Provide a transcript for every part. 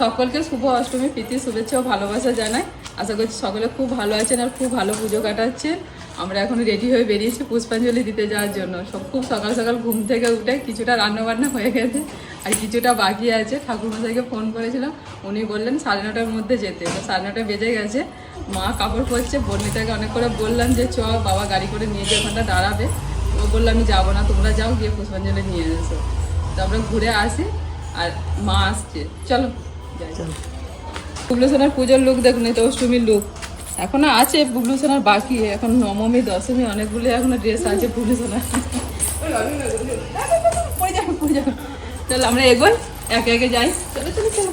সকলকে শুভ অষ্টমী, প্রীতি, শুভেচ্ছা ও ভালোবাসা জানাই। আশা করছি সকলে খুব ভালো আছেন আর খুব ভালো পুজো কাটাচ্ছে আমরা এখন রেডি হয়ে বেরিয়েছি পুষ্পাঞ্জলি দিতে যাওয়ার জন্য। সব খুব সকাল সকাল ঘুম থেকে উঠে কিছুটা রান্নাবান্না হয়ে গেছে আর কিছুটা বাকি আছে। ঠাকুরমশাইকে ফোন করেছিলাম, উনি বললেন সাড়ে নটার মধ্যে যেতে। তো সাড়ে নটা বেজে গেছে। মা কাপড় পরছে বর্ণিতাকে অনেক করে বললাম যে চ বাবা গাড়ি করে নিয়ে যে ওখানটা দাঁড়াবে। ও বলল, আমি যাব না, তোমরা যাও, গিয়ে পুষ্পাঞ্জলি নিয়ে এসো। তো আমরা ঘুরে আসি আর মা আসছে। চলো বুবলু পুজোর লুক দেখুন এই তো অষ্টমীর লুক এখনও আছে বুবলু বাকি এখন নবমী, দশমী, অনেকগুলো এখনও ড্রেস আছে বুবলু। চলো, আমরা এগোই, একে একে যাই। চলো চলো চলো।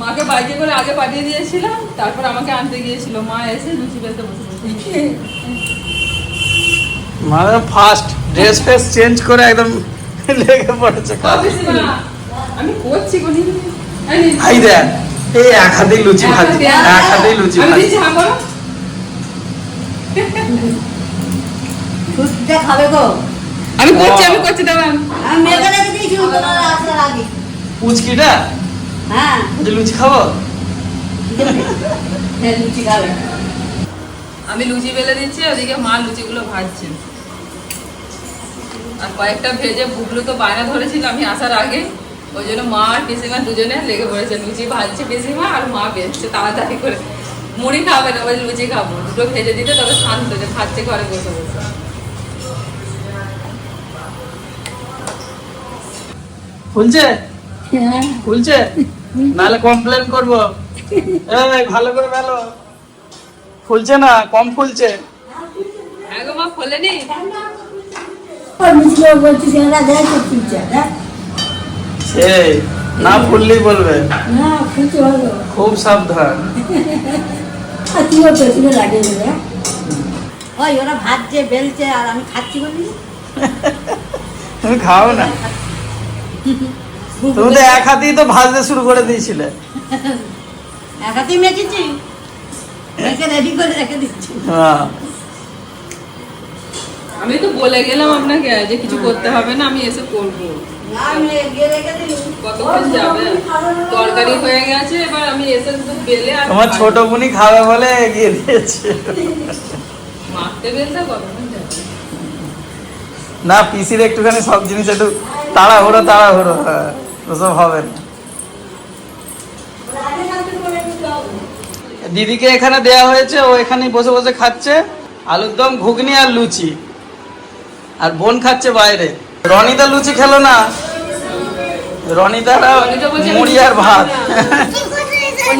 মাকে বাইকে করে আগে পাঠিয়ে দিয়েছিলাম, তারপর আমাকে আনতে গিয়েছিল। মা এসে লুচি বেলতে বসে। মানে ফার্স্ট ড্রেস ফ্রেস চেঞ্জ করে একদম লেগে পড়েছে। আমি করছি কোনি এই দেখ এই এক হাতেই লুচি ভাজি এক হাতেই লুচি আমি ভাজি। হ্যাঁ বলো। দুধটা খাবে গো। আমি করছি আমি করছি দাঁড়ান। আমি দিয়েছি তোরা আসার আগে। পুচকিটা? হ্যাঁ। যে লুচি খাব? হ্যাঁ, লুচি খাবে। আমি লুচি বেলে দিচ্ছি ওদিকে মা লুচিগুলো ভাজছে। আর কয়েকটা ভেজে বুগলু তো বায়না ধরেছিল আমি আসার আগে। ওই জন্য মা আর পিসিমা দুজনে লেগে পড়েছে লুচি ভাজছে পিসিমা আর মা বেচছে তাড়াতাড়ি করে। মুড়ি খাবে না বলে লুচি খাব। দুটো ভেজে দিতে তবে শান্ত যে খাচ্ছে ঘরে বসে বসে। ফুলছে? হ্যাঁ। নাহলে কমপ্লেন করব। এই ভালো করে ভালো ফুলছে না কম ফুলছে। হ্যাঁ মা খোলেনি না ফুললেই বলবে। না ফুলছে ভালো খুব সাবধান। ওই ওরা বেলছে আর আমি খাচ্ছি বলি? তুমি খাও না। তুমি তো এক হাতেই তো ভাজতে শুরু করে দিয়েছিলে। একাতেই মেখেছি। মেখে রেডি করে রেখে দিচ্ছি। হ্যাঁ। আমি তো বলে গেলাম আপনাকে যে কিছু করতে হবে না আমি এসে করব। তরকারি হয়ে গেছে এবার আমি এসে বেলে তোমার ছোট বোনই খাবে বলে এগিয়ে দিয়েছে। মাখতে বেলতে না পিসির একটুখানি সব জিনিস একটু তাড়াহুড়ো তাড়াহুড়ো হ্যাঁ ওসব হবে না। দিদিকে এখানে দেয়া হয়েছে ও এখানে বসে বসে খাচ্ছে। আলুর দম ঘুগনি আর লুচি। আর বোন খাচ্ছে বাইরে। রনিদা লুচি খেলো না? রনিতা মুড়ি আর ভাত।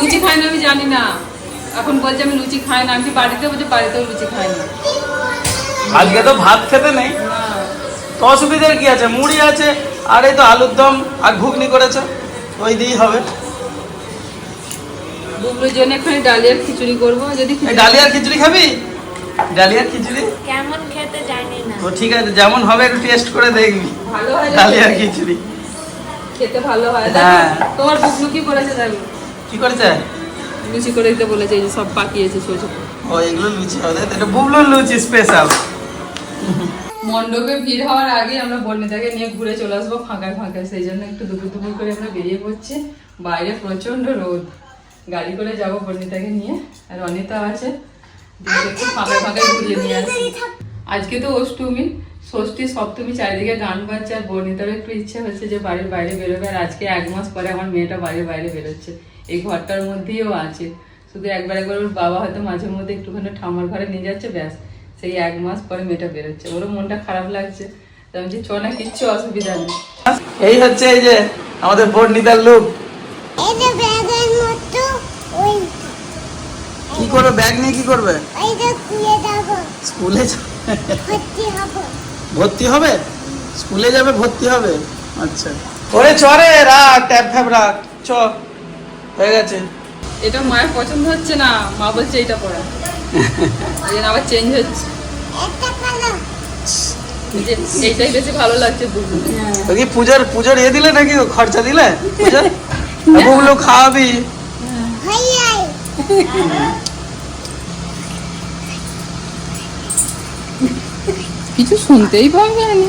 লুচি খায় না আমি জানি না। এখন বলছে আমি লুচি খাই না আমি বাড়িতে বলছি বাড়িতেও লুচি খাই না। আজকে তো ভাত খেতে নেই। তো অসুবিধার কি আছে? মুড়ি আছে আর এই তো আলুর দম আর ঘুগনি করেছে। ওই দিয়েই হবে। বুবলুর জন্য এখানে ডালিয়ার খিচুড়ি করব। যদি ডালিয়ার খিচুড়ি খাবি? ডালিয়ার খিচুড়ি? কেমন খেতে জানি না। তো ঠিক আছে যেমন হবে একটু টেস্ট করে দেখবি। ভালো হয় ডালিয়ার খিচুড়ি। খেতে ভালো হয়? হ্যাঁ। তোমার বুবলু কি করেছে দেখো কি করেছে? লুচি করে দিতে বলেছে যে সব পাকিয়েছে সোজা ও এগুলো লুচি হবে। এটা বুবলুর লুচি স্পেশাল মণ্ডপে ভিড় হওয়ার আগে আমরা বর্ণিতাকে নিয়ে ঘুরে চলে আসব ফাঁকায় ফাঁকায় সেই জন্য একটু দুপুর দুপুর করে আমরা বেরিয়ে পড়ছি। বাইরে প্রচণ্ড রোদ। গাড়ি করে যাব বর্ণিতাকে নিয়ে। আর অনিতা আছে। একটু ফাঁকায় ফাঁকায় ঘুরিয়ে নিয়ে আসি। আজকে তো অষ্টমী ষষ্ঠী সপ্তমী চারিদিকে গান বাজছে আর বর্ণিতারও একটু ইচ্ছে হচ্ছে যে বাড়ির বাইরে বেরোবে আর আজকে এক মাস পরে আমার মেয়েটা বাড়ির বাইরে বেরোচ্ছে। এই ঘরটার মধ্যেই ও আছে। শুধু একবার একবার ওর বাবা হয়তো মাঝে মধ্যে একটুখানি ঠাম্মার ঘরে নিয়ে যাচ্ছে ব্যাস। সেই এক মাস পরে মেয়েটা বেরোচ্ছে। ওরও মনটা খারাপ লাগছে। আমি যে চ না কিচ্ছু অসুবিধা নেই। এই হচ্ছে এই যে আমাদের বর্ণিতার লুক এটা ব্যাগের মতো ওই করবে ব্যাগ নিয়ে কি করবে? স্কুলে ভর্তি হবে। স্কুলে যাবে ভর্তি হবে? আচ্ছা। ওরে চরে রাখ ট্যাপ ফ্যাপ রাখ। চ হয়ে গেছে। এটা মায়ের পছন্দ হচ্ছে না? মা বলছে এইটা পড়া। এই আবার চেঞ্জ হচ্ছে। একটা কালার যে এইটাই বেশি ভালো লাগছে কি পুজোর পুজোর ইয়ে দিলে নাকি? খরচা দিলে পুজোর? ওগুলো খাওয়াবি হয়ে যায় কিছু শুনতেই পাওয়া যায়নি।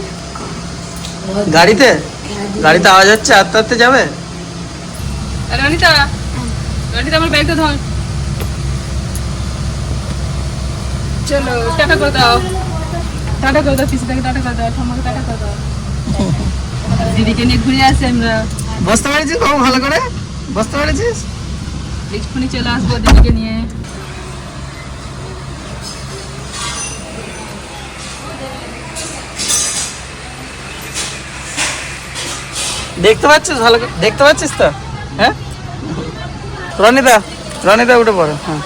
গাড়িতে? গাড়িতে আওয়াজ হচ্ছে আস্তে আস্তে যাবে? রনিতা রনিতা আমার ব্যাগটা ধর। চলো টাটা করে দাও। টাটা করে দাও পিসিটাকে টাটা করে দাও ঠাম্মাকে টাটা করে দাও। দিদিকে নিয়ে ঘুরে আসি আমরা। বসতে পেরেছিস ভালো করে? বসতে পেরেছিস এক্ষুনি চলে আসব দিদিকে নিয়ে। দেখতে পাচ্ছিস ভালো দেখতে পাচ্ছিস তো? হ্যাঁ? রনিদা রনিদা উঠে পড়ো হ্যাঁ।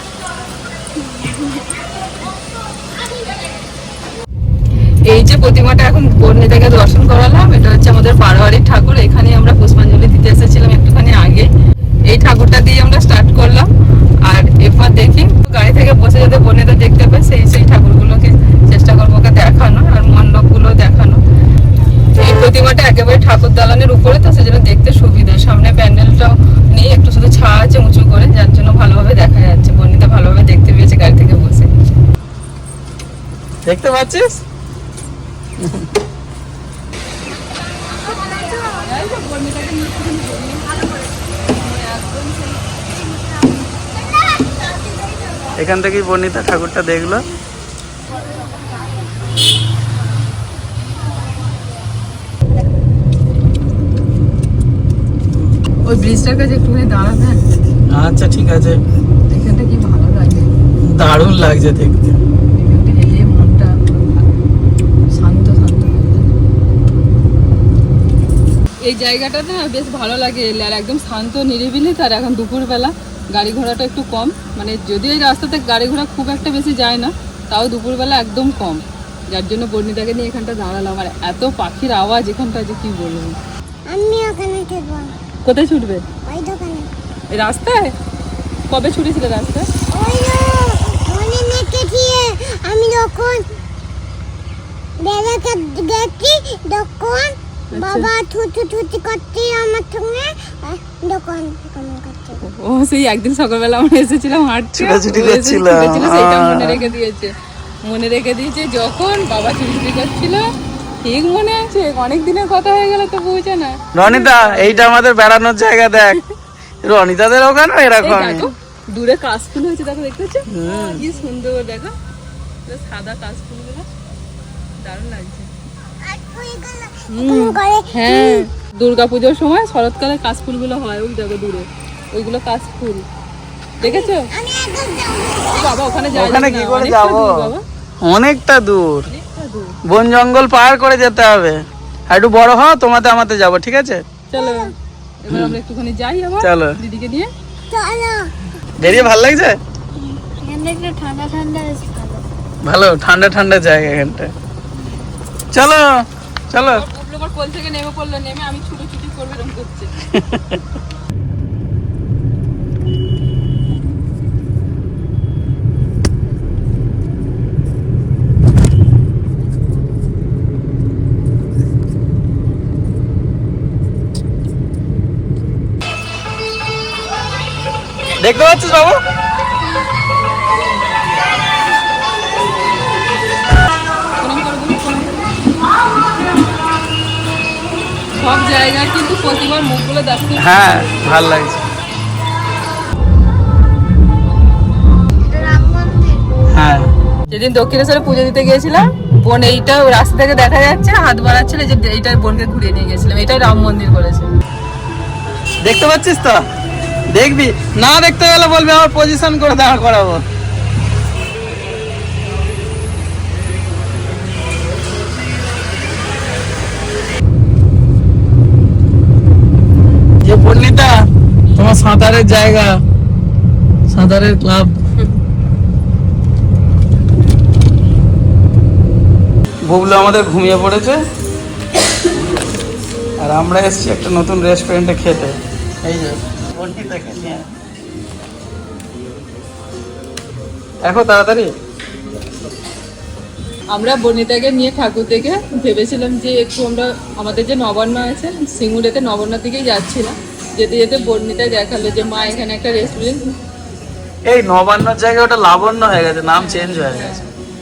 এই যে প্রতিমাটা এখন বর্ণিতাকে দর্শন করালাম, এটা হচ্ছে আমাদের বারোয়ারির ঠাকুর, এখানে আমরা পুষ্পাঞ্জলি দিতে এসেছিলাম একটুখানি আগে। এই ঠাকুরটা দিয়ে আমরা স্টার্ট করলাম, আর এরপর দেখি গাড়ি থেকে বসে যাতে বর্ণিতা দেখতে পায় সেই সেই ঠাকুরগুলোকে চেষ্টা করব ওকে দেখানো আর মণ্ডপগুলো দেখানো এই প্রতিমাটা একেবারে ঠাকুর দালানের উপরে তো সেজন্য দেখতে সুবিধা সামনে প্যান্ডেলটাও নেই একটু শুধু ছা আছে উঁচু করে যার জন্য ভালোভাবে দেখা যাচ্ছে বর্ণিতা ভালোভাবে দেখতে পেয়েছে গাড়ি থেকে বসে দেখতে পাচ্ছিস? এখান থেকেই বর্ণিতা ঠাকুরটা দেখল। ওই ব্রিজটার কাছে একটুখানি দাঁড়াবেন। আচ্ছা ঠিক আছে। এখানটা কি ভালো লাগে? দারুণ লাগছে দেখতে এখানটা এলে মনটা শান্ত শান্ত হয়ে যায়। এই জায়গাটা না বেশ ভালো লাগে এলে আর একদম শান্ত নিরিবিলি তার এখন দুপুরবেলা গাড়ি ঘোড়াটা একটু কম। মানে যদিও এই রাস্তাতে গাড়ি ঘোড়া খুব একটা বেশি যায় না তাও দুপুরবেলা একদম কম। যার জন্য বর্ণিতাকে নিয়ে এখানটা দাঁড়ালাম। আর এত পাখির আওয়াজ এখানটা যে কি বলব? আমি ওখানে খেলব কোথায় ছুটবে? ওই দোকানে। রাস্তায়? কবে ছুটেছিলে রাস্তায়? ওই মনে আমি যখন গেছি তখন বাবা ছুটি ছুটি করতে আমার সঙ্গে। দোকান দোকান করতে ও সেই একদিন সকালবেলা আমরা এসেছিলাম হাঁটতে। ছোটাছুটি ও এসে সেটা মনে রেখে দিয়েছে। মনে রেখে দিয়েছে যখন বাবা ছুটি করছিল ঠিক মনে আছে? অনেক দিনের কথা হয়ে গেল তো বুঝছে না। রনিতা এইটা আমাদের বেড়ানোর জায়গা দেখ। রনিতাদের ওখানে এরকম দূরে কাশফুল হয়েছে দেখো দেখতে পাচ্ছ? কি সুন্দর দেখো। সাদা কাশফুলগুলো দারুণ লাগছে আর ফুলগুলো হুম, করে হ্যাঁ দুর্গাপুজোর সময় শরৎকালে কাশফুলগুলো হয় ওই দেখো দূরে ওইগুলো কাশফুল। দেখেছ? বাবা ওখানে ওখানে কি করে অনেকটা যাব? দূর অনেকটা দূর। বন জঙ্গল পার করে যেতে হবে। আর একটু বড় হও তোমাতে আমাতে যাব ঠিক আছে? চলো এবার আমরা একটুখানি যাই আবার চলো। দিদিকে নিয়ে। চলো। বেরিয়ে ভালো লাগছে? ঠান্ডা ঠান্ডা ভালো ঠান্ডা ঠান্ডা জায়গা এখানটা। চলো চলো। কোল থেকে নেমে পড়ল নেমে আমি ছুটো করবে এরকম করছে। দেখতে পাচ্ছিস বাবু? সব জায়গায় কিন্তু প্রতিবার মুখগুলো দেখতে হ্যাঁ ভালো লাগছে। হ্যাঁ। যেদিন দক্ষিণেশ্বরে পুজো দিতে গিয়েছিলাম বোন এইটা রাস্তা থেকে দেখা যাচ্ছে হাত বাড়াচ্ছিল যে এইটার বোনকে ঘুরিয়ে নিয়ে গেছিলাম এটাই রাম মন্দির করেছে। দেখতে পাচ্ছিস তো? দেখবি? না দেখতে গেলে বলবি আমার পজিশন করে দাঁড় করাবো যে পণ্ডিতা তোমার সাঁতারের জায়গা। সাঁতারের ক্লাব। বুবলু আমাদের ঘুমিয়ে পড়েছে। আর আমরা এসেছি একটা নতুন রেস্টুরেন্টে খেতে। এই যে দেখো তাড়াতাড়ি। আমরা বনিতাকে নিয়ে ঠাকুর থেকে ভেবেছিলাম যে একটু আমরা আমাদের যে নবান্ন আছে সিঙ্গুরেতে নবান্নর দিকেই যাচ্ছিলাম যেতে যেতে বর্ণিতায় দেখাল যে মা এখানে একটা রেস্টুরেন্ট এই নবান্নর জায়গায় ওটা লাবণ্য হয়ে গেছে নাম চেঞ্জ হয়ে গেছে।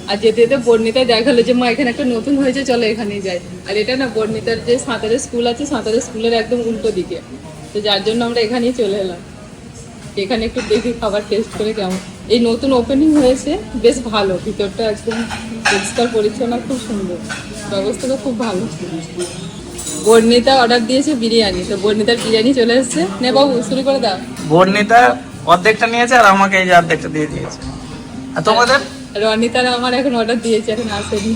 আর যেতে যেতে বর্ণিতায় দেখাল যে মা এখানে একটা নতুন হয়েছে চলো এখানেই যাই। আর এটা না বর্ণিতার যে সাঁতারের স্কুল আছে সাঁতারের স্কুলের একদম উল্টো দিকে। তো যার জন্য আমরা এখানেই চলে এলাম। এখানে একটু দেখি খাবার টেস্ট করে কেমন। এই নতুন ওপেনিং হয়েছে বেশ ভালো। ভিতরটা একদম পরিষ্কার পরিচ্ছন্ন খুব সুন্দর। ব্যবস্থাটা খুব ভালো। বর্ণিতা অর্ডার দিয়েছে বিরিয়ানি। তো বর্ণিতার বিরিয়ানি চলে এসেছে। নে বাবু শুরু করে দাও। বর্ণিতা অর্ধেকটা নিয়েছে আর আমাকে এই যে অর্ধেকটা দিয়ে দিয়েছে। আর তোমাদের? রনিতার আমার এখন অর্ডার দিয়েছে এখন আসেনি।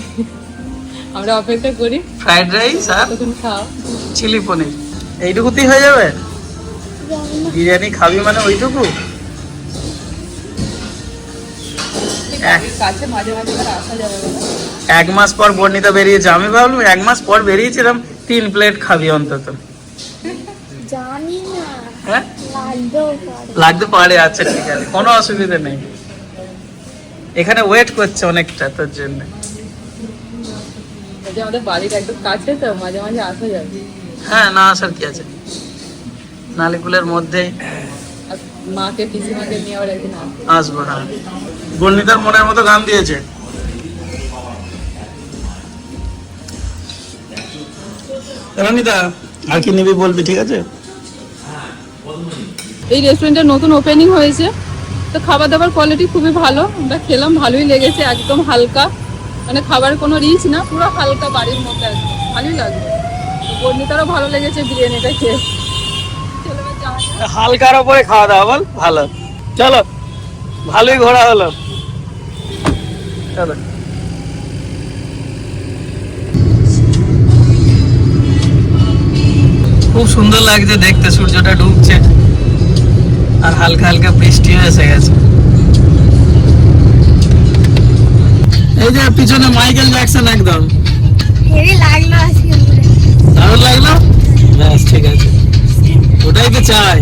আমরা অপেক্ষা করি। ফ্রাইড রাইস আর তখন খাও। চিলি পনির। এইটুকুতেই হয়ে যাবে? বিরিয়ানি খাবি মানে ওইটুকু? এক মাস পর বর্ণিতা বেরিয়েছে। আমি ভাবলাম এক মাস পর বেরিয়েছিলাম। তিন প্লেট খাবি অন্তত। জানি না। হ্যাঁ? লাগতে পারে আচ্ছা ঠিক আছে। কোনো অসুবিধা নেই। এখানে ওয়েট করছে অনেকটা তোর জন্য। এই আমাদের বাড়ির একদম কাছে তো মাঝে মাঝে আসা যাবে হ্যাঁ না আসার কি আছে? নালিকুলের মধ্যেই আর মাকে পিসিমাকে নিয়ে আবার একদিন আসব। হ্যাঁ। বর্ণিতার মনের মতো গান দিয়েছে। রনিতা আর কি নিবি বলবি ঠিক আছে? এই রেস্টুরেন্টের নতুন ওপেনিং হয়েছে। তো খাবার দাবার কোয়ালিটি খুবই ভালো। আমরা খেলাম ভালোই লেগেছে একদম হালকা। মানে খাবার কোনো রিচ না পুরো হালকা বাড়ির মতো একদম। ভালোই লাগবে তো বর্ণিতারও ভালো লেগেছে বিরিয়ানিটা খেয়ে। হালকার ওপরে খাওয়া দাওয়া বল ভালো। চলো ভালোই ঘোরা হলো। চলো। খুব সুন্দর লাগছে দেখতে সূর্যটা ডুবছে। আর হালকা হালকা বৃষ্টিও এসে গেছে। এই যে পিছনে মাইকেল জ্যাকসন একদম। হেভি লাগল আজকে। দারুণ লাগল? ব্যাস ঠিক আছে। ওটাই তো চাই।